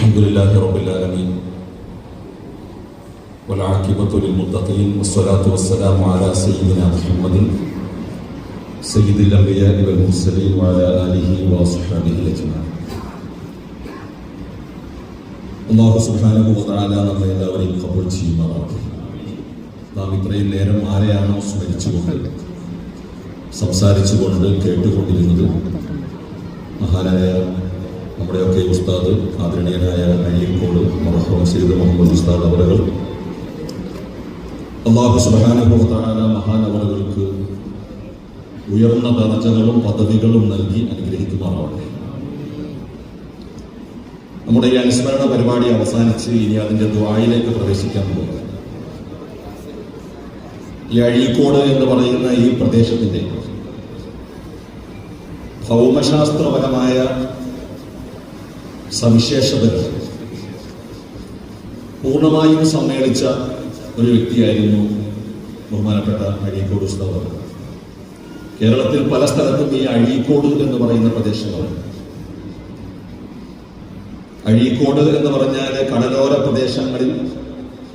الحمد لله رب العالمين والعاقبة للمتقين والصلاة والسلام على سيدنا محمد سيد الأنبياء والمرسلين وعلى آله وصحبه أجمعين അള്ളാഹു സുബ്ഹാനഹു വതആല നമ്മെ എല്ലാവരെയും കബൂൽ ചെയ്യുമാറാവട്ടെ നാം ഇത്രയും നേരം ആരെയാണോ സ്മരിച്ചുകൊണ്ട് സംസാരിച്ചുകൊണ്ട് കേട്ടുകൊണ്ടിരുന്നത് മഹാനായ നമ്മുടെയൊക്കെ ഉസ്താദ് ആദരണീയനായ അയ്യക്കോട് മറഹോം സീദ് മുഹമ്മദ് ഉസ്താദ് അവരകൾ. അള്ളാഹു സുബാനുഭവത്തായ മഹാനവറുകൾക്ക് ഉയർന്ന ദർജകളും പദവികളും നൽകി അനുഗ്രഹിക്കുമാറാവട്ടെ. നമ്മുടെ ഈ അനുസ്മരണ പരിപാടി അവസാനിച്ച് ഇനി അതിന്റെ ദ്വായിലേക്ക് പ്രവേശിക്കാൻ പോകുന്നത് ഈ അഴീക്കോട് എന്ന് പറയുന്ന ഈ പ്രദേശത്തിന്റെ ഭൗമശാസ്ത്രപരമായ സവിശേഷതകൾ. പൂർണമായും സമ്മേളിച്ച ഒരു വ്യക്തിയായിരുന്നു ബഹുമാനപ്പെട്ട അഴീക്കോട് ഉസ്താവ് കേരളത്തിൽ പല സ്ഥലത്തും ഈ അഴീക്കോട് എന്ന് പറയുന്ന പ്രദേശങ്ങളുണ്ട് അഴീക്കോട് എന്ന് പറഞ്ഞാൽ കടലോര പ്രദേശങ്ങളിൽ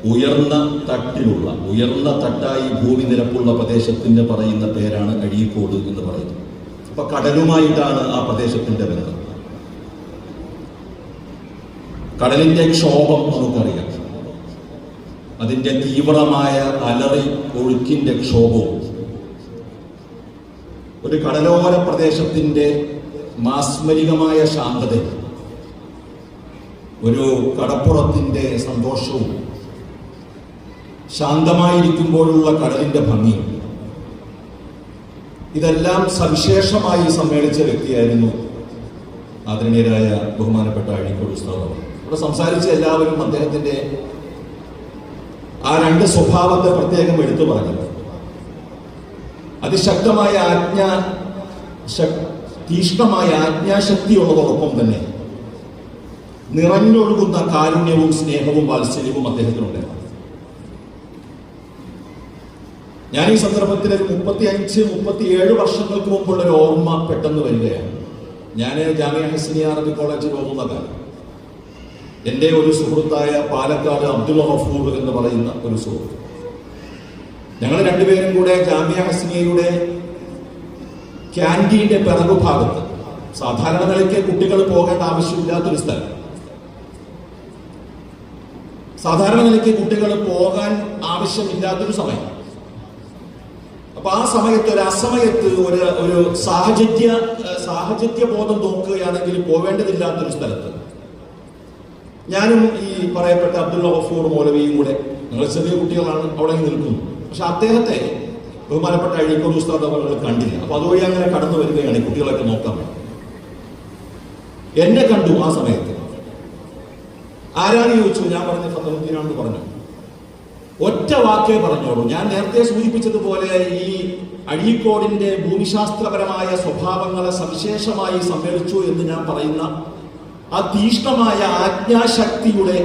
ഉയർന്ന തട്ടിലുള്ള ഉയർന്ന തട്ടായി ഭൂമി നിരപ്പുള്ള പ്രദേശത്തിന്റെ പറയുന്ന പേരാണ് അഴീക്കോട് എന്ന് പറയുന്നത്. അപ്പൊ കടലുമായിട്ടാണ് ആ പ്രദേശത്തിന്റെ ബന്ധം. കടലിന്റെ ക്ഷോഭം നമുക്കറിയാം. അതിന്റെ തീവ്രമായ അലറി ഒഴുക്കിന്റെ ക്ഷോഭവും. ഒരു കടലോര പ്രദേശത്തിന്റെ മാസ്മരികമായ ശാന്തത ഒരു കടപ്പുറത്തിന്റെ സന്തോഷവും ശാന്തമായിരിക്കുമ്പോഴുള്ള കടലിന്റെ ഭംഗി. ഇതെല്ലാം സവിശേഷമായി സമ്മേളിച്ച വ്യക്തിയായിരുന്നു ആദരണീയരായ ബഹുമാനപ്പെട്ട അഴീക്കോട് ഉസ്താദ്. ഇവിടെ സംസാരിച്ച എല്ലാവരും അദ്ദേഹത്തിന്റെ ആ രണ്ട് സ്വഭാവത്തെ പ്രത്യേകം എടുത്തു പറഞ്ഞത്. അതിശക്തമായ ആജ്ഞ തീഷ്ണമായ ആജ്ഞാശക്തി ഉള്ളതോടൊപ്പം തന്നെ നിറഞ്ഞൊഴുകുന്ന കാരുണ്യവും സ്നേഹവും വാത്സല്യവും അദ്ദേഹത്തിനുണ്ട്. ഞാൻ ഈ സന്ദർഭത്തിൽ ഒരു മുപ്പത്തി അഞ്ച് മുപ്പത്തിയേഴ് വർഷങ്ങൾക്ക് മുമ്പുള്ള ഒരു ഓർമ്മ പെട്ടെന്ന് വരികയാണ്. ഞാൻ ജാമിയ ഹസനിയ അറബി കോളേജിൽ പോകുന്ന കാലം എന്റെ ഒരു സുഹൃത്തായ പാലക്കാട് അബ്ദുൾ മഫൂർ എന്ന് പറയുന്ന ഒരു സുഹൃത്ത്. ഞങ്ങൾ രണ്ടുപേരും കൂടെ ജാമ്യ ഹസ്നിയയുടെ ക്യാന്റീന്റെ പിറകു ഭാഗത്ത് സാധാരണ നിലയ്ക്ക് കുട്ടികൾ പോകേണ്ട ആവശ്യമില്ലാത്തൊരു സ്ഥലം. സാധാരണ നിലയ്ക്ക് കുട്ടികൾ പോകാൻ ആവശ്യമില്ലാത്തൊരു സമയം. അപ്പൊ ആ സമയത്ത് ഒരു അസമയത്ത് ഒരു ഒരു സാഹചര്യ സാഹചര്യ ബോധം നോക്കുകയാണെങ്കിൽ പോവേണ്ടതില്ലാത്തൊരു സ്ഥലത്ത് ഞാനും ഈ പറയപ്പെട്ട അബ്ദുൾ ഗഫൂർ മൗലവിയും കൂടെ ഞങ്ങൾ ചെറിയ കുട്ടികളാണ് അവിടെ നിൽക്കുന്നു. പക്ഷെ അദ്ദേഹത്തെ ബഹുമാനപ്പെട്ട അഴീക്കോട് ഉസ്താദ് അവർ കണ്ടില്ല. അപ്പൊ അതുവഴി അങ്ങനെ കടന്നു വരികയാണ് കുട്ടികളൊക്കെ നോക്കാൻ എന്നെ കണ്ടു ആ സമയത്ത്. ആരാണ് ചോദിച്ചു ഞാൻ പറഞ്ഞ ഫത്തഹുദ്ദീനാണെന്ന് പറഞ്ഞു. ഒറ്റ വാക്കേ പറഞ്ഞോളൂ. ഞാൻ നേരത്തെ സൂചിപ്പിച്ചതുപോലെ ഈ അഴീക്കോടിന്റെ ഭൂമിശാസ്ത്രപരമായ സ്വഭാവങ്ങളെ സവിശേഷമായി സമ്മേളിച്ചു എന്ന് ഞാൻ പറയുന്ന ആ തീഷ്ണമായ ആജ്ഞാശക്തിയുടെ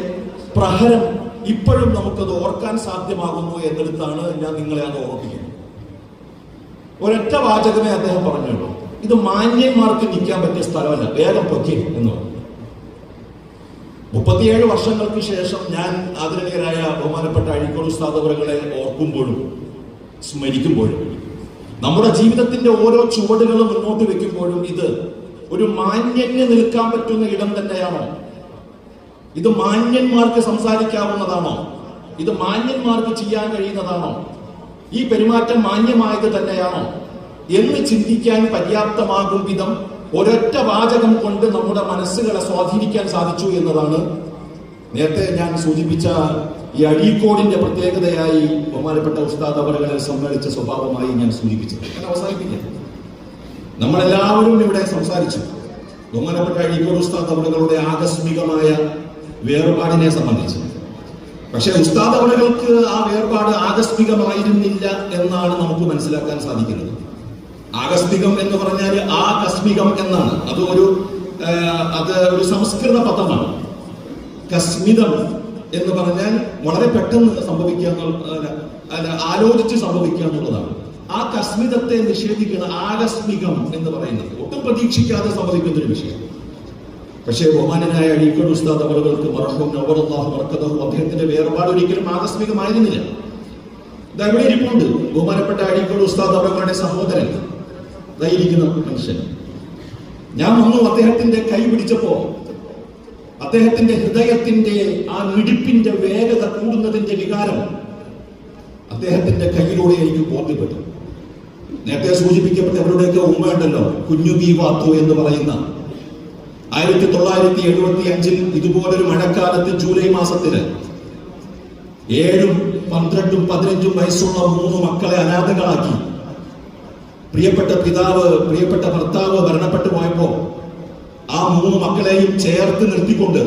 പ്രഹരം ഇപ്പോഴും നമുക്കത് ഓർക്കാൻ സാധ്യമാകുന്നു എന്നിടത്താണ് ഞാൻ നിങ്ങളെ അത് ഓർമ്മിക്കുന്നത് ഒരൊറ്റ വാചകമേ അദ്ദേഹം പറഞ്ഞുള്ളൂ. ഇത് മാന്യന്മാർക്ക് നിൽക്കാൻ പറ്റിയ സ്ഥലമല്ല. വേഗം പൊക്കി എന്ന് പറഞ്ഞു. മുപ്പത്തിയേഴ് വർഷങ്ങൾക്ക് ശേഷം ഞാൻ ആദരണീയരായ ബഹുമാനപ്പെട്ട അഴിക്കോട് സ്ഥാപകങ്ങളെ ഓർക്കുമ്പോഴും സ്മരിക്കുമ്പോഴും നമ്മുടെ ജീവിതത്തിന്റെ ഓരോ ചുവടുകളും മുന്നോട്ട് വെക്കുമ്പോഴും ഇത് ഒരു മാന്യന് നിൽക്കാൻ പറ്റുന്ന ഇടം തന്നെയാണോ? ഇത് മാന്യന്മാർക്ക് സംസാരിക്കാവുന്നതാണോ? ഇത് മാന്യന്മാർക്ക് ചെയ്യാൻ കഴിയുന്നതാണോ? ഈ പെരുമാറ്റം മാന്യമായത് തന്നെയാണോ? എന്ന് ചിന്തിക്കാൻ പര്യാപ്തമാകും വിധം ഒരൊറ്റ വാചകം കൊണ്ട് നമ്മുടെ മനസ്സുകളെ സ്വാധീനിക്കാൻ സാധിച്ചു എന്നതാണ്. നേരത്തെ ഞാൻ സൂചിപ്പിച്ച ഈ അഴീക്കോടിന്റെ പ്രത്യേകതയായി ബഹുമാനപ്പെട്ട ഉസ്താദ് അവരുടെ സമ്മേളിച്ച സ്വഭാവമായി ഞാൻ സൂചിപ്പിച്ചത്. ഞാൻ അവസാനിപ്പിക്കാം. നമ്മളെല്ലാവരും ഇവിടെ സംസാരിച്ചു. ബഹുമാനപ്പെട്ട അഴീക്കോട് ഉസ്താദ് അവളുകളുടെ ആകസ്മികമായ വേർപാടിനെ സംബന്ധിച്ച്. പക്ഷെ ഉസ്താദ് അവളുകൾക്ക് ആ വേർപാട് ആകസ്മികമായിരുന്നില്ല എന്നാണ് നമുക്ക് മനസ്സിലാക്കാൻ സാധിക്കുന്നത്. ആകസ്മികം എന്ന് പറഞ്ഞാൽ ആകസ്മികം എന്നാണ്. അത് ഒരു അത് ഒരു സംസ്കൃത പദമാണ്. കസ്മിതം എന്ന് പറഞ്ഞാൽ വളരെ പെട്ടെന്ന് സംഭവിക്കുക എന്നുള്ള- ആലോചിച്ച് സംഭവിക്കുക എന്നുള്ളതാണ്. ആ കസ്മിതത്തെ നിഷേധിക്കുന്ന ആകസ്മികം എന്ന് പറയുന്നത്. ഒട്ടും പ്രതീക്ഷിക്കാതെ സംഭവിക്കുന്ന ഒരു വിഷയം. പക്ഷേ ബഹുമാനനായ അഴീക്കോട് ഉസ്താദ് അവറുകൾക്ക് മറക്കും അദ്ദേഹത്തിന്റെ വേർപാട് ഒരിക്കലും ആകസ്മികമായിരുന്നില്ല. ഇതാ ഇരിപ്പുണ്ട്. ബഹുമാനപ്പെട്ട അഴീക്കോട് ഉസ്താദ് അവറുകളുടെ സഹോദരൻ. ഇതായിരിക്കുന്ന മനുഷ്യൻ. ഞാൻ വന്നു അദ്ദേഹത്തിന്റെ കൈ പിടിച്ചപ്പോ അദ്ദേഹത്തിന്റെ ഹൃദയത്തിന്റെ ആ മിടിപ്പിന്റെ വേഗത കൂടുന്നതിന്റെ വികാരം അദ്ദേഹത്തിന്റെ കയ്യിലൂടെ എനിക്ക് ബോധ്യപ്പെട്ടു. നേരത്തെ സൂചിപ്പിക്കപ്പെട്ട അവരുടെയൊക്കെ ഉമ്മയുണ്ടല്ലോ? കുഞ്ഞു ബി വാത്തു എന്ന് പറയുന്ന. ആയിരത്തി തൊള്ളായിരത്തി എഴുപത്തി അഞ്ചിൽ ഇതുപോലൊരു മഴക്കാലത്ത് ജൂലൈ മാസത്തിൽ ഏഴും പന്ത്രണ്ടും പതിനഞ്ചും വയസ്സുള്ള മൂന്ന് മക്കളെ അനാഥകളാക്കി. പ്രിയപ്പെട്ട പിതാവ് പ്രിയപ്പെട്ട ഭർത്താവ് മരണപ്പെട്ടു പോയപ്പോ ആ മൂന്ന് മക്കളെയും ചേർത്ത് നിർത്തിക്കൊണ്ട്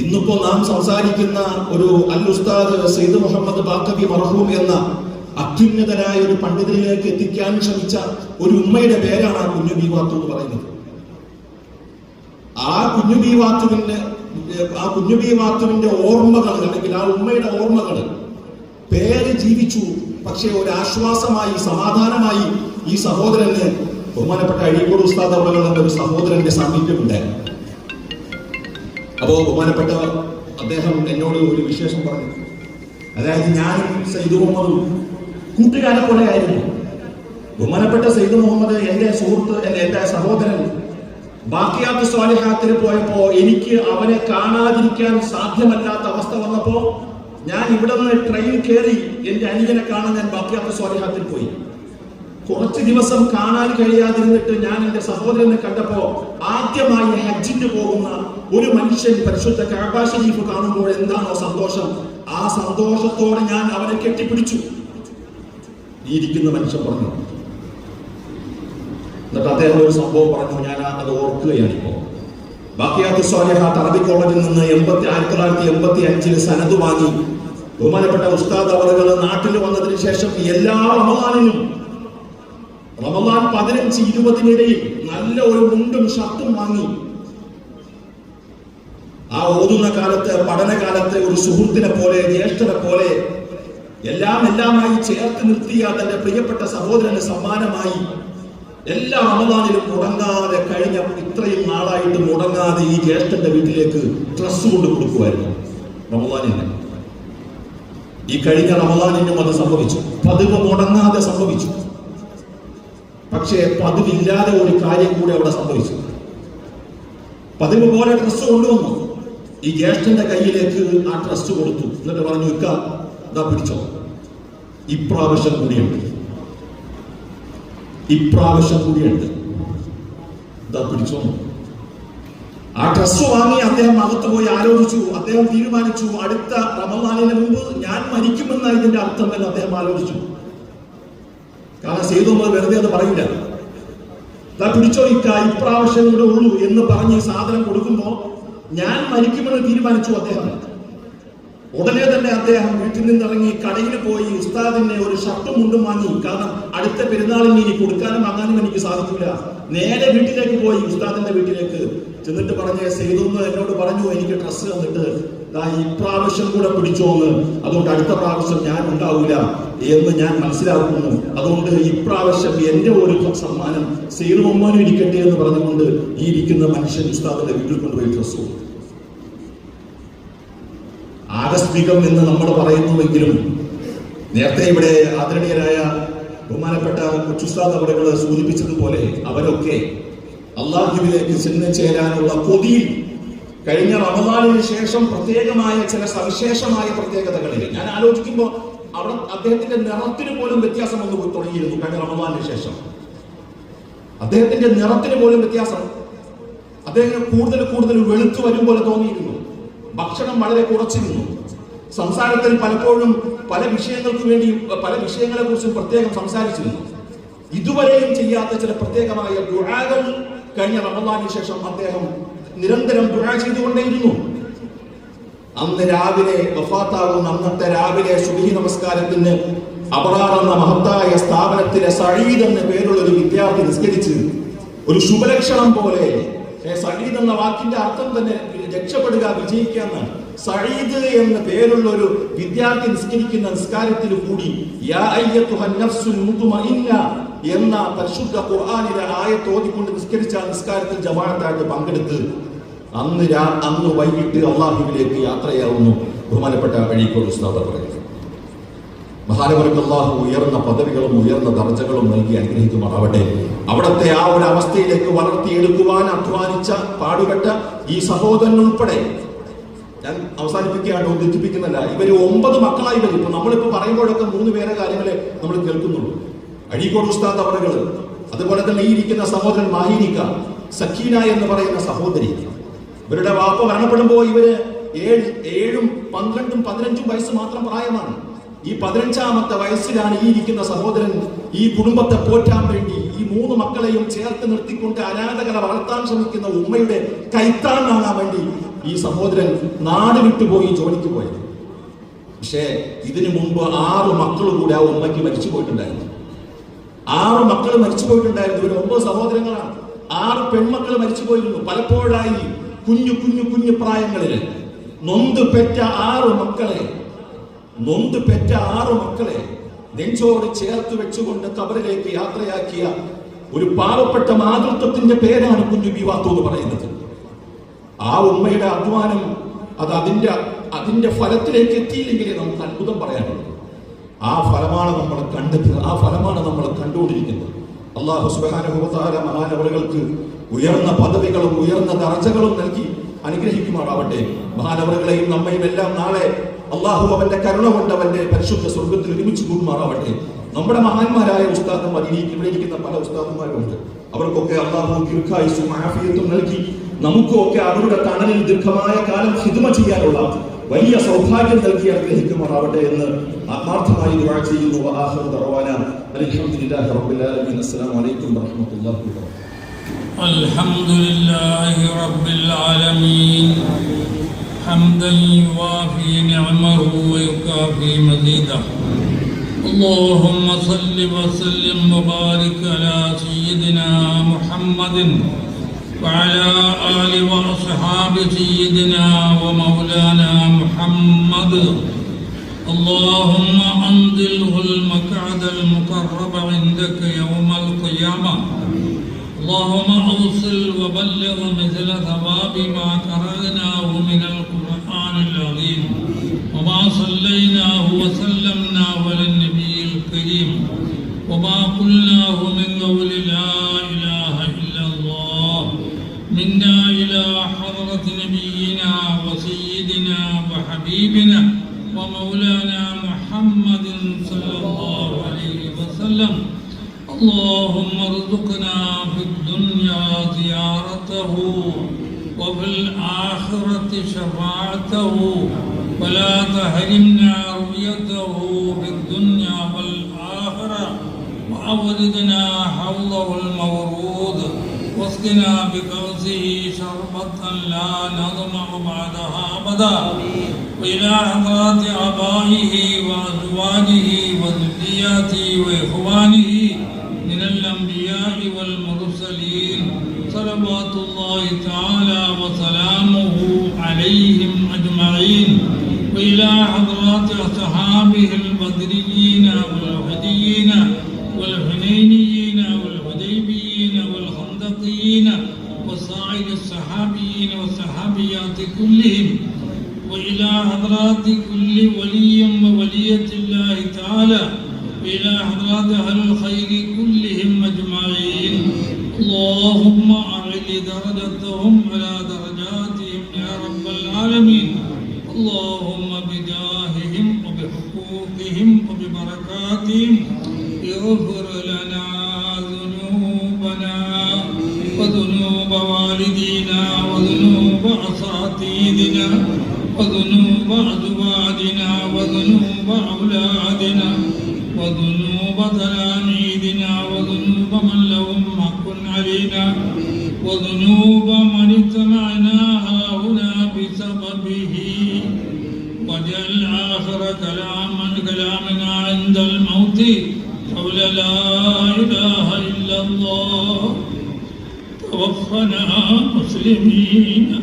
ഇന്നിപ്പോ നാം സംസാരിക്കുന്ന ഒരു അൽ ഉസ്താദ് സെയ്ദ് മുഹമ്മദ് ബാക്കബി മർഹൂം എന്ന അത്യുന്നതനായ ഒരു പണ്ഡിതനിലേക്ക് എത്തിക്കാൻ ശ്രമിച്ച ഒരു ഉമ്മയുടെ പേരാണ് ആ കുഞ്ഞു ബീവാത്തു എന്ന് പറയുന്നത്. ആ കുഞ്ഞു ബീവാത്തുവിന്റെ ആ കുഞ്ഞു ബീവാത്തുവിന്റെ ഓർമ്മകൾ അല്ലെങ്കിൽ ആ ഉമ്മയുടെ ഓർമ്മകൾ പേര് ജീവിച്ചു പക്ഷേ ഒരു ആശ്വാസമായി സമാധാനമായി ഈ സഹോദരന് ബഹുമാനപ്പെട്ട അഴീക്കോട് ഉസ്താദ് എന്ന ഒരു സഹോദരന്റെ സാമീപ്യമുണ്ടായിരുന്നു അപ്പോ ബഹുമാനപ്പെട്ട അദ്ദേഹം എന്നോട് ഒരു വിശേഷം പറഞ്ഞു. അതായത് ഞാനും മുഹമ്മദും കൂട്ടുകാരെ പോലെ ആയിരുന്നു. ബഹുമാനപ്പെട്ട സയ്യിദ് മുഹമ്മദ് എന്റെ സുഹൃത്ത് എന്റെ എന്റെ സഹോദരൻ ബാക്കിയാത്ത് സ്വാലിഹാത്തിന് പോയപ്പോ എനിക്ക് അവനെ കാണാതിരിക്കാൻ സാധ്യമല്ലാത്ത അവസ്ഥ വന്നപ്പോ ഞാൻ ഇവിടെ നിന്ന് ട്രെയിൻ കയറി എന്റെ അനുജനെ കാണാൻ ഞാൻ ബാക്കിയാത്ത് സ്വാലിഹാത്തിൽ പോയി. കുറച്ച് ദിവസം കാണാൻ കഴിയാതിരുന്നിട്ട് ഞാൻ എന്റെ സഹോദരനെ കണ്ടപ്പോ ആദ്യമായി ഹജ്ജിന് പോകുന്ന ഒരു മനുഷ്യൻ പരിശുദ്ധ കാബാ ഷരീഫ് കാണുമ്പോൾ എന്താണോ സന്തോഷം? ആ സന്തോഷത്തോടെ ഞാൻ അവനെ കെട്ടിപ്പിടിച്ചു. ഈ ഇരിക്കുന്ന മനുഷ്യൻ പറഞ്ഞു. എന്നിട്ട് അദ്ദേഹം ഒരു സംഭവം പറഞ്ഞു ഞാൻ അത് ഓർക്കുകയാണ് ഇപ്പോ ബാക്കിയാത്ത് സ്വാലിഹാത്ത് അറബി കോളേജിൽ നിന്ന് എൺപത്തി ആയിരത്തി തൊള്ളായിരത്തി എൺപത്തി അഞ്ചിൽ സനത് വാങ്ങി. ബഹുമാനപ്പെട്ട ഉസ്താദ് അവറുകൾ നാട്ടിൽ വന്നതിന് ശേഷം എല്ലാ റമദാനിലും റമദാൻ പതിനഞ്ച് ഇരുപതിനിടയിൽ നല്ല ഒരു മുണ്ടും ഷർട്ടും വാങ്ങി. ആ ഓതുന്ന കാലത്ത് പഠനകാലത്ത് ഒരു സുഹൃത്തിനെ പോലെ ജ്യേഷ്ഠനെ പോലെ എല്ലാം എല്ലാമായി ചേർത്ത് നിർത്തിയ തന്റെ പ്രിയപ്പെട്ട സഹോദരന് സമ്മാനമായി എല്ലാ റമദാനിലും മുടങ്ങാതെ കഴിഞ്ഞ ഇത്രയും നാളായിട്ട് മുടങ്ങാതെ ഈ ജ്യേഷ്ഠന്റെ വീട്ടിലേക്ക് ഡ്രസ് കൊണ്ട് കൊടുക്കുമായിരുന്നു റമദാനിന് ഈ കഴിഞ്ഞ റമദാനിനും അത് സംഭവിച്ചു. പതിവ് മുടങ്ങാതെ സംഭവിച്ചു. പക്ഷേ പതിവില്ലാതെ ഒരു കാര്യം കൂടി അവിടെ സംഭവിച്ചു. പതിവ് പോലെ ഡ്രസ് കൊണ്ടുവന്നു. ഈ ജ്യേഷ്ഠന്റെ കയ്യിലേക്ക് ആ ഡ്രസ് കൊടുത്തു. എന്നിട്ട് പറഞ്ഞു ഇക്ക ഇതാ പിടിച്ചോ. ഇപ്രാവശ്യം കൂടിയുണ്ട്. ഇപ്രാവശ്യം കൂടിയുണ്ട്. ഇതാ പിടിച്ചോ? ആ ഡ്രസ് വാങ്ങി അദ്ദേഹം അകത്ത് പോയി ആലോചിച്ചു. അദ്ദേഹം തീരുമാനിച്ചു. അടുത്ത റമദാനിന് മുമ്പ് ഞാൻ മരിക്കുമെന്ന ഇതിന്റെ അർത്ഥം എന്ന് അദ്ദേഹം ആലോചിച്ചു. കാരണം സേതു വെറുതെ അത് പറയില്ല. ദാ പിടിച്ചോ? ഇക്ക ഇപ്രാവശ്യം ഇവിടെ ഉള്ളൂ എന്ന് പറഞ്ഞ് സാധനം കൊടുക്കുമ്പോ ഞാൻ മരിക്കുമെന്ന് തീരുമാനിച്ചു അദ്ദേഹം. ഉടനെ തന്നെ അദ്ദേഹം വീട്ടിൽ നിന്നിറങ്ങി കടയിൽ പോയി ഉസ്താദിനെ ഒരു ഷർട്ടും മുണ്ടും വാങ്ങി. കാരണം അടുത്ത പെരുന്നാളിന് ഇനി കൊടുക്കാനും വാങ്ങാനും എനിക്ക് സാധിക്കില്ല. നേരെ വീട്ടിലേക്ക് പോയി ഉസ്താദിന്റെ വീട്ടിലേക്ക്. ചെന്നിട്ട് പറഞ്ഞ സെയ്തൊന്ന് എന്നോട് പറഞ്ഞു എനിക്ക് ഡ്രസ്സ് തന്നിട്ട്. ദാ ഇപ്രാവശ്യം കൂടെ പിടിച്ചോന്ന് അതുകൊണ്ട് അടുത്ത പ്രാവശ്യം ഞാൻ ഉണ്ടാവില്ല എന്ന് ഞാൻ മനസ്സിലാക്കുന്നു. അതുകൊണ്ട് ഇപ്രാവശ്യം എന്റെ ഒരു സമ്മാനം സെയ്ദ് ഒമ്മാനും ഇരിക്കട്ടെ എന്ന് പറഞ്ഞുകൊണ്ട് ഈ ഇരിക്കുന്ന മനുഷ്യൻ ഉസ്താദിന്റെ വീട്ടിൽ കൊണ്ടുപോയി ഡ്രസ്സ് കൊടുത്തു ആകസ്മികം എന്ന് നമ്മൾ പറയുന്നുവെങ്കിലും നേരത്തെ ഇവിടെ ആദരണീയരായ ബഹുമാനപ്പെട്ട കൊച്ചുസ്താദ് അവിടെ സൂചിപ്പിച്ചതുപോലെ അവരൊക്കെ അള്ളാഹുവിലേക്ക് ചെന്ന് ചേരാനുള്ള കൊതിയിൽ കഴിഞ്ഞ റമദാനിന് ശേഷം പ്രത്യേകമായ ചില സവിശേഷമായ പ്രത്യേകതകളിൽ ഞാൻ ആലോചിക്കുമ്പോൾ അവിടെ അദ്ദേഹത്തിന്റെ നിറത്തിന് പോലും വ്യത്യാസം വന്നു തുടങ്ങിയിരുന്നു കഴിഞ്ഞ റമദാനിന് ശേഷം. അദ്ദേഹത്തിന്റെ നിറത്തിന് പോലും വ്യത്യാസം. അദ്ദേഹം കൂടുതൽ കൂടുതൽ വെളുത്തു വരും പോലെ തോന്നിയിരുന്നു. ഭക്ഷണം വളരെ കുറച്ചിരുന്നു. സംസാരത്തിൽ പലപ്പോഴും പല വിഷയങ്ങൾക്ക് വേണ്ടി പല വിഷയങ്ങളെ കുറിച്ചും പ്രത്യേകം സംസാരിച്ചിരുന്നു. ഇതുവരെയും ചെയ്യാത്ത ചില പ്രത്യേകമായ ദുരാകൾ കഴിഞ്ഞ റമദാനു ശേഷം അദ്ദേഹം നിരന്തരം ദുരാ ചെയ്തുകൊണ്ടേയിരുന്നു. അന്ന് രാവിലെ വഫാത്താകുന്ന അന്നത്തെ രാവിലെ സുബഹി നമസ്കാരത്തിന് അപറാർ എന്ന മഹത്തായ സ്ഥാപനത്തിലെ സഴീദ് എന്ന പേരുള്ള ഒരു വിദ്യാർത്ഥി നിസ്കരിച്ച് ഒരു ശുഭലക്ഷണം പോലെ സഴീദ് എന്ന വാക്കിന്റെ അർത്ഥം തന്നെ രക്ഷപ്പെടുക വിജയിക്കുക എന്നാണ് സഴീദ് എന്ന പേരുള്ള ഒരു വിദ്യാർത്ഥി നിസ്കരിക്കുന്ന നിസ്കാരത്തിൽ കൂടി എന്ന പരിശുദ്ധ ഖുർആാനിലെ ആയത്ത് ഓതിക്കൊണ്ട് നിസ്കരിച്ച നിസ്കാരത്തിൽ ജമാഅത്തായിട്ട് പങ്കെടുത്ത് അന്ന് അന്ന് വൈകിട്ട് അള്ളാഹുവിലേക്ക് യാത്രയാവുന്നു. ബഹുമാനപ്പെട്ട അഴീക്കോട് സ്ഥാപനം പറയുന്നത് മഹാനവർക്ക് അള്ളാഹു ഉയർന്ന പദവികളും ഉയർന്ന ദർജകളും നൽകി അനുഗ്രഹിക്കുമാറാവട്ടെ. അവിടത്തെ ആ ഒരു അവസ്ഥയിലേക്ക് വളർത്തിയെടുക്കുവാൻ അധ്വാനിച്ച പാടുപെട്ട ഈ സഹോദരൻ ഉൾപ്പെടെ ഞാൻ അവസാനിപ്പിക്കുകയാണ് ഉദ്ദേശിപ്പിക്കുന്നില്ല ഇവർ ഒമ്പത് മക്കളായി വരും ഇപ്പൊ നമ്മളിപ്പോ പറയുമ്പോഴൊക്കെ മൂന്ന് പേരെ കാര്യങ്ങളെ നമ്മൾ കേൾക്കുന്നുള്ളൂ. അഴീക്കോട് ഉസ്താദ് അവറുകൾ അതുപോലെ തന്നെ ഈ ഇരിക്കുന്ന സഹോദരൻ മാഹിനിക്ക സഖീന എന്ന് പറയുന്ന സഹോദരി. ഇവരുടെ വാപ്പ മരണപ്പെടുമ്പോൾ ഇവർ ഏഴ് ഏഴും പന്ത്രണ്ടും പതിനഞ്ചും വയസ്സ് മാത്രം പ്രായമാണ്. ഈ പതിനഞ്ചാമത്തെ വയസ്സിലാണ് ഈ ഇരിക്കുന്ന സഹോദരൻ ഈ കുടുംബത്തെ പോറ്റാൻ വേണ്ടി ഈ മൂന്ന് മക്കളെയും ചേർത്ത് നിർത്തിക്കൊണ്ട് അനാഥകളെ വളർത്താൻ ശ്രമിക്കുന്ന ഉമ്മയുടെ കൈത്താൻ വേണ്ടി ഈ സഹോദരൻ നാട് വിട്ടുപോയി ജോലിക്ക് പോയത്. പക്ഷേ ഇതിനു മുമ്പ് ആറ് മക്കൾ കൂടെ ആ ഉമ്മയ്ക്ക് മരിച്ചു പോയിട്ടുണ്ടായിരുന്നു. ആറ് മക്കൾ മരിച്ചു പോയിട്ടുണ്ടായിരുന്നു. ഒരു ഒമ്പത് സഹോദരങ്ങളാണ്. ആറ് പെൺമക്കൾ മരിച്ചു പോയിരുന്നു. പലപ്പോഴായി കുഞ്ഞു കുഞ്ഞു കുഞ്ഞു പ്രായങ്ങളിൽ നൊന്ത് പെറ്റ ആറ് മക്കളെ നൊന്ത് പെറ്റ ആറ് മക്കളെ നെഞ്ചോട് ചേർത്ത് വെച്ചുകൊണ്ട് കബറിലേക്ക് യാത്രയാക്കിയ ഒരു പാവപ്പെട്ട മാതൃത്വത്തിന്റെ പേരാണ് കുഞ്ഞു വിവാത്തു എന്ന് പറയുന്നത്. ആ ഉമ്മയുടെ അധ്വാനം അത് അതിന്റെ അതിന്റെ ഫലത്തിലേക്ക് എത്തിയില്ലെങ്കിലേ നമുക്ക് അത്ഭുതം പറയാനുള്ളൂ. ആ ഫലമാണ് നമ്മൾ കണ്ടെത്തുന്നത് ആ ഫലമാണ് നമ്മൾ കണ്ടുകൊണ്ടിരിക്കുന്നത്. അള്ളാഹു സുബാനുഭവതാര മഹാനവറുകൾക്ക് ഉയർന്ന പദവികളും ഉയർന്ന ദർജകളും നൽകി അനുഗ്രഹിക്കുമാറാവട്ടെ. മഹാനവറുകളെയും നമ്മയും എല്ലാം നാളെ അള്ളാഹു അവന്റെ കരുണ കൊണ്ട് അവന്റെ പരിശുദ്ധ സ്വർഗത്തിൽ ഒരുമിച്ച് കൂടുമാറാവട്ടെ നമ്മുടെ മഹാന്മാരായ ഉസ്താദന്മാർ ഇനി ഇവിടെ ഇരിക്കുന്ന പല ഉസ്താദന്മാരുണ്ട് അവർക്കൊക്കെ അള്ളാഹു ദീർഘായുസും ആഫിയത്തും നൽകി. നമുക്കൊക്കെ അവരുടെ തണലിൽ ദീർഘമായ കാലം ഹിതുമ ചെയ്യാനുള്ള വലിയ സൗഭാഗ്യം നൽകി അനുഗ്രഹിക്കുമാറാവട്ടെ എന്ന് ആത്മാർത്ഥമായി ദുആ ചെയ്യുന്നു. ആഖിറു ദഅവാന അൽഹംദുലില്ലാഹി റബ്ബിൽ അലൈക്കും വറഹ്മത്തുള്ളാഹി വബറകാതുഹു. അൽഹംദുലില്ലാഹി റബ്ബിൽ ആലമീൻ. حمدا يوافي نعمه ويكافي مزيده اللهم صل وسلم وبارك على سيدنا محمد وعلى آل وأصحاب سيدنا ومولانا محمد اللهم أنزله المقعد المقرب عندك يوم القيامة اللهم أوصل وبلغ مثل ثواب ما قرأناه من القرآن العظيم وما صليناه وسلمناه على النبي الكريم وما قلناه من قول لا إله إلا الله منا إلى حضرة نبينا وسيدنا وحبيبنا ومولانا محمد صلى الله عليه وسلم. اللهم ارزقنا زيارته وفي الآخرة شفاعته ولا تحرمنا رؤيته في الدنيا والآخرة. وأوردنا حوضه المورود. واسقنا بكأسه شربة لا نظمأ بعدها أبدا. وإلى حضرات آبائه وأزواجه وذرياته وإخوانه من الأنبياء والمرسلين. صلوات الله تعالى وسلامه عليهم أجمعين وإلى حضرات أصحابه البدريين والهديين والحنينيين والحديبيين والخندقيين وصائر الصحابيين والصحابيات كلهم وإلى حضرات كل ولي وولية الله تعالى وإلى حضرات أهل الخير كلهم أجمعين اللهم أعل درجتهم على درجاتهم إله إلا الله. توفنا مسلمين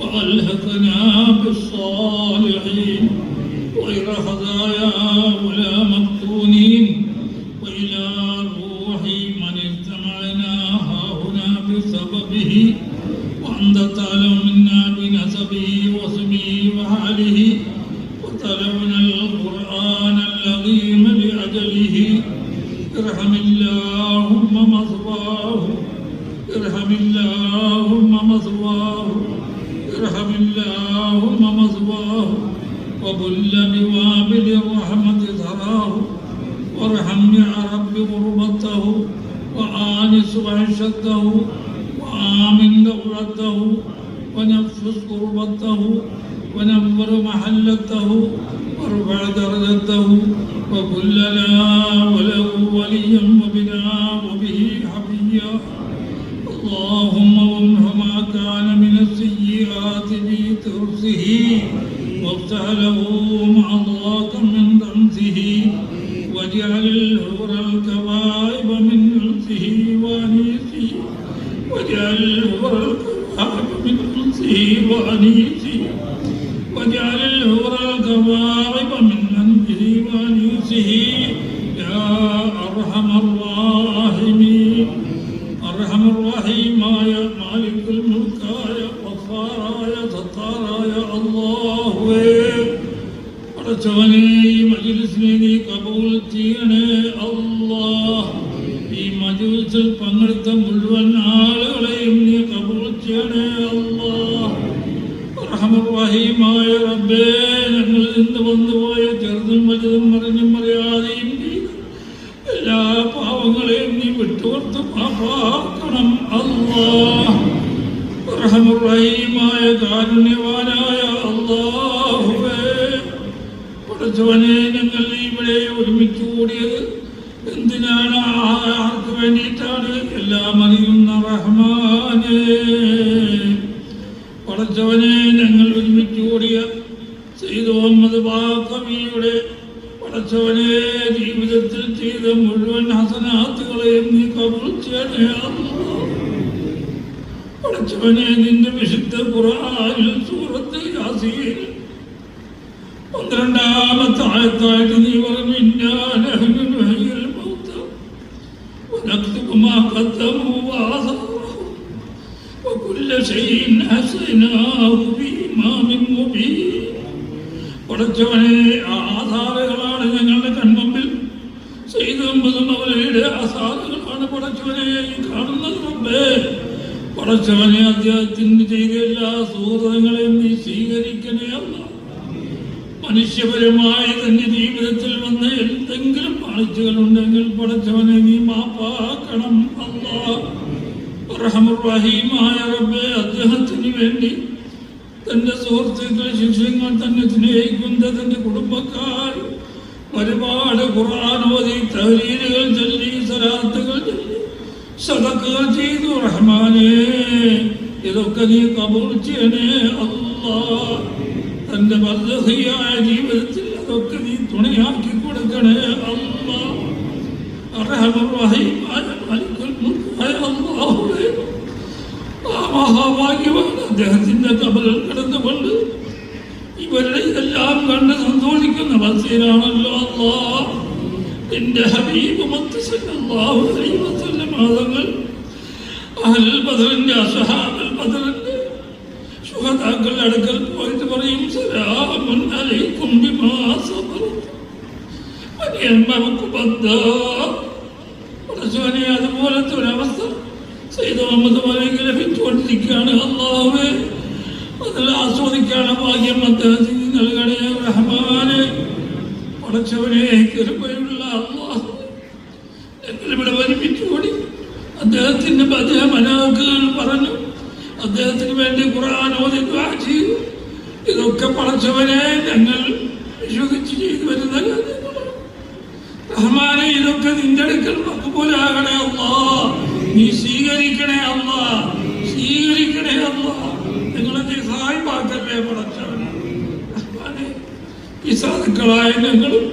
وألهقنا بالصالحين. غير خزايا ولا مفتونين رب غربته وآنس وحشته وآمن دولته ونفس قربته ونور محلته وارفع درجته وكن لنا وله وليا وبنا وبه حفيا اللهم وامح ما كان من السيئات في ترسه وافتح له مع ضاق من رمزه واجعل ഇവിടെ ഒരുമിച്ച് കൂടിയത് എന്തിനാണ്? ആർക്ക് വേണ്ടിയിട്ടാണ്? എല്ലാം അറിയുന്ന റഹ്മാനേ. പടച്ചവനെ ഞങ്ങൾ ഒരുമിച്ച് കൂടിയ ചെയ്തു മുഹമ്മദ് ബാക്കവിയുടെ പടച്ചവനെ ജീവിതത്തിൽ ചെയ്ത മുഴുവൻ ഹസനാത്തുകളെയും നീ അല്ലാ. പടച്ചവനെ നിന്റെ വിശുദ്ധ ഖുർആനിൽ സൂറത്ത് യാസീൻ പന്ത്രണ്ടാമത്തെ ആയത്തായിട്ട് നീ പറഞ്ഞു ഇന്നാലഹ്നു നുഹ്യിൽ മൗത ونكتب ما قدموا وآثارهم وكل شيء حسناه بإمام مبين പടച്ചവനെ ആ ആധാരങ്ങളാണ് ഞങ്ങളുടെ കൺമുമ്പിൽ ചെയ്തുമ്പതും അവരുടെ ആധാരങ്ങളാണ് പടച്ചവനെ ഈ കാണുന്നത് റബ്ബേ പടച്ചവനെ അദ്ദേഹത്തിന് ചെയ്ത എല്ലാ സുഹൃതങ്ങളെയും നീ സ്വീകരിക്കണേ അല്ല മനുഷ്യപരമായ തന്റെ ജീവിതത്തിൽ വന്ന എന്തെങ്കിലും പാളിച്ചുകൾ ഉണ്ടെങ്കിൽ പടച്ചവനെ നീ മാപ്പാക്കണം റഹമുറഹീമായ റബ്ബെ അദ്ദേഹത്തിന് വേണ്ടി തന്റെ സുഹൃത്തുക്കൾ ശിഷ്യങ്ങൾ തന്നെ സ്നേഹിക്കുന്ന തന്റെ കുടുംബക്കാർ ഒരുപാട് ഖുർആാനോദി തഹരീലുകൾ ചൊല്ലി സലാത്തുകൾ ചൊല്ലി സദക്കുകൾ ചെയ്തു. റഹ്മാനെ ഇതൊക്കെ നീ കബൂൾ ചെയ്യണേ അല്ലാ. തന്റെ ബർദഹിയായ ജീവിതത്തിൽ അതൊക്കെ നീ തുണയാക്കി കൊടുക്കണേ അമ്മ. മഹാഭാഗ്യമാണ് അദ്ദേഹത്തിന്റെ കബറിൽ കിടന്നുകൊണ്ട് ഇവരുടെ ഇതെല്ലാം കണ്ട് സന്തോഷിക്കുന്ന വസീലാണല്ലോ അല്ലാ. എന്റെ ഹബീബ് മുത്തസല്ലാഹു മാതങ്ങൾ അഹൽ ബദറിന്റെ അസഹാബൽ ബദറിന്റെ ശുഹദാക്കളുടെ അടുക്കൽ പോയിട്ട് പറയും സലാമുൻ അലൈക്കും ബിമാ സബറു. ബദ്ദാ പടച്ചോനെ അതുപോലത്തെ ഒരവസ്ഥ ചെയ്ത മുഹമ്മദ് മലയ്ക്ക് ലഭിച്ചുകൊണ്ടിരിക്കുകയാണ് അള്ളാഹുവെ. അതിൽ ആസ്വദിക്കാണ് ഭാഗ്യം അദ്ദേഹത്തിന് നൽകണേ റഹ്മാനെ. പടച്ചവനെ കൃപയുള്ള അള്ളാഹു. ഇവിടെ ഒരുമിച്ചുകൂടി അദ്ദേഹത്തിന്റെ പതിയ മനാക്കുകൾ പറഞ്ഞു. അദ്ദേഹത്തിന് വേണ്ടി ഖുർആൻ ചെയ്തു ഇതൊക്കെ പടച്ചവനെ ഞങ്ങൾ വിശ്വസിച്ച് ചെയ്തു വരുന്ന കാര്യങ്ങളാണ്. റഹ്മാനെ ഇതൊക്കെ നിന്റെ അടുക്കൽ മക്കുപോലാകണേ അല്ലാ നീ സ്വീകരിക്കണേ അല്ലാ സ്വീകരിക്കണേ അല്ലാ നിങ്ങളെ നീ സഹായമാക്കല്ലേ പടച്ചവനെ റഹ്മാനെ ഈ സാധുക്കളായ ഞങ്ങളും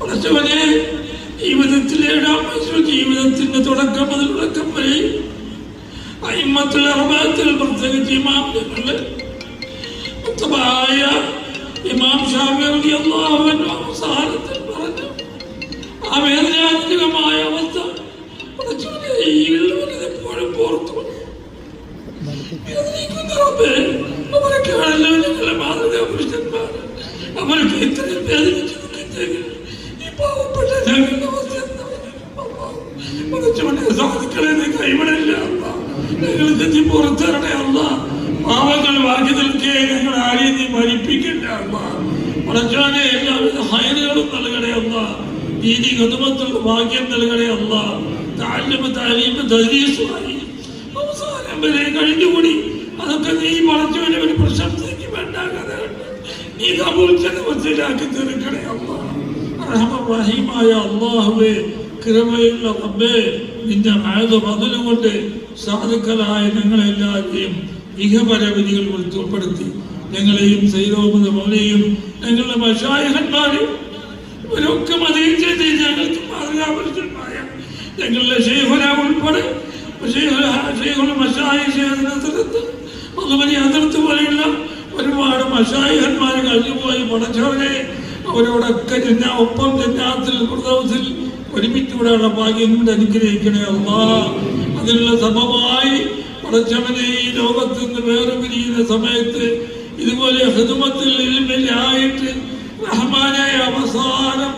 പടച്ചവനെ ജീവിതത്തിലെ ഏഴാം വയസ്സിൽ ജീവിതത്തിന്റെ തുടക്കം മുതൽ തുടക്കം വരെ അയിമത്തിൽ അറുപത്തിൽ പ്രത്യേകിച്ച് ഇമാം ഞങ്ങളുടെ ഉത്തമമായ ഇമാം ഷാഫി അൻഹു അവസാനത്തിൽ പറഞ്ഞു ആ വേദനാത്മകമായ അവസ്ഥ എപ്പോഴും പോർത്തു അവരൊക്കെ മാതൃകാ പുരുഷന്മാർ അവർക്ക് ഇത്രയും വേദനിച്ചു നിൽക്കുന്നെങ്കിൽ ഈ പാവപ്പെട്ട ഞങ്ങളുടെ അവസ്ഥ എന്താണ്? അല്ലാഹ്, പടച്ചവനെ സാധുക്കളെ നീ കൈവിടല്ല അല്ലാ. നീ പുറത്തിറണേ അല്ല പാവങ്ങൾ വാക്കി നിൽക്കേ ഞങ്ങൾ ആരെയും നീ മരിപ്പിക്കണ്ട അമ്മ പടച്ചവനെ എല്ലാവിധ ഹൈനുകളും നൽകണേ അല്ല നീതി ഗതുമത്തുള്ള ഭാഗ്യം നൽകണേ അല്ല താല്യം താലീമ ദരീസുമായി അവസാനം വരെ കഴിഞ്ഞുകൂടി. അതൊക്കെ നീ പടച്ചവനെ ഒരു പ്രശംസയ്ക്ക് വേണ്ടാകാതെ നീ കബൂൽ ചെയ്ത് മനസ്സിലാക്കി തീർക്കണേ അല്ല റഹീമായ അള്ളാഹുവേ കൃപയുള്ള റബ്ബേ നിന്റെ ആയത് ബദലുകൊണ്ട് സാധുക്കളായ ഞങ്ങളെല്ലാവരെയും ഇഹപരവിധികൾ ഉൾപ്പെടുത്തി. ഞങ്ങളെയും സൈരോമത മോനെയും ഞങ്ങളുടെ മഷായഹന്മാരെയും ഇവരൊക്കെ മതിയും ചെയ്ത് ഞങ്ങൾക്ക് മാതൃകാപരിചന്മായ ഞങ്ങളുടെ ശേഖര ഉൾപ്പെടെ ശേഖര മഷായ ശേഖരത്തിലെത്ത് അതുവരെ അതിർത്ത് പോലെയുള്ള ഒരുപാട് മഷായഹന്മാർ കഴിഞ്ഞുപോയി പടച്ചവരെ അവരോടൊക്കെ ഒപ്പം ജന്നാത്തിൽ പ്രദോഷത്തിൽ ഒരുമിച്ചുകൂടെയുള്ള ഭാഗ്യം കൊണ്ട് അനുഗ്രഹിക്കണേ അമ്മ അതിനുള്ള സമമായി പടച്ചവനെ ഈ ലോകത്ത് നിന്ന് വേറെ പിരിയുന്ന സമയത്ത് ഇതുപോലെ ഹൃദമത്തിൽ ആയിട്ട് റഹ്മാനായ അവസാനം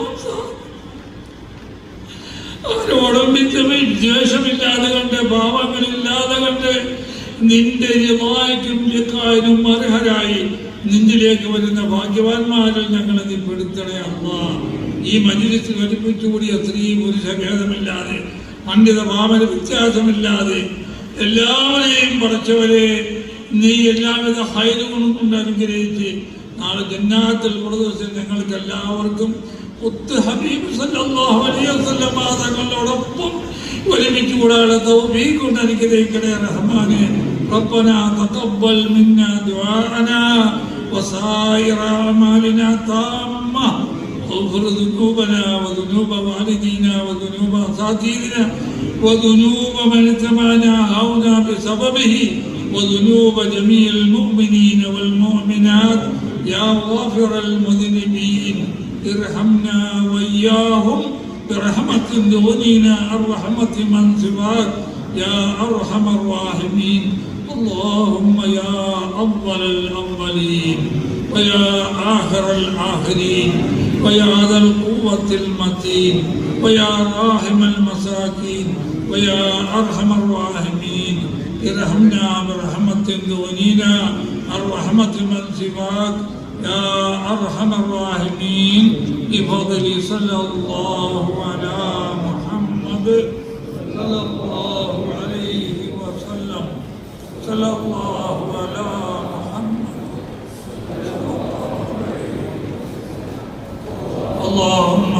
ആരോടും മിച്ചമേ ദ്വേഷമില്ലാതെ കണ്ട് ഭാവങ്ങളില്ലാതെ കണ്ട് നിന്റെ ജക്കാനും അർഹരായി. നിന്നിലേക്ക് വരുന്ന ഭാഗ്യവാന്മാരിൽ ഞങ്ങളെ നീ പെടുത്തണേ അമ്മ ഈ മജിലിസ് ഘടിപ്പിച്ചുകൂടിയ സ്ത്രീ പുരുഷ ഭേദമില്ലാതെ പണ്ഡിത ഭാവന വ്യത്യാസമില്ലാതെ എല്ലാവരെയും പടച്ചവരെ നീ എല്ലാവിധ ഹൈലുകളും കൊണ്ട് അനുഗ്രഹിച്ച് നാളെ ജന്നാത്തിൽ പ്രദേശം ഞങ്ങൾക്ക് എല്ലാവർക്കും ഒത്ത് ഹബീബ് സല്ലല്ലാഹു അലൈഹി വസല്ലം തങ്ങളോടൊപ്പം ഒരുമിച്ച് കൂടാതെ തൗഫീഖ് കൊണ്ട് അനുഗ്രഹിക്കണേ റഹ്മാനെ ربنا تقبل منا دعاءنا وسائر أعمالنا تامة. اغفر ذنوبنا وذنوب والدينا وذنوب أساتذتنا وذنوب من اتبعنا هونا بسببه وذنوب جميع المؤمنين والمؤمنات. يا غافر المذنبين ارحمنا وإياهم. برحمة تغنينا عن رحمة من سواك. يا أرحم الراحمين. اللهم يا أول الأولين ويا آخر الآخرين ويا ذا القوة المتين ويا راحم المساكين ويا أرحم الراحمين. ارحمنا برحمة تغنينا عن رحمة من سواك. يا أرحم الراحمين. بفضل صلى الله على محمد. صلى الله عليه وسلم صلى الله على محمد. اللهم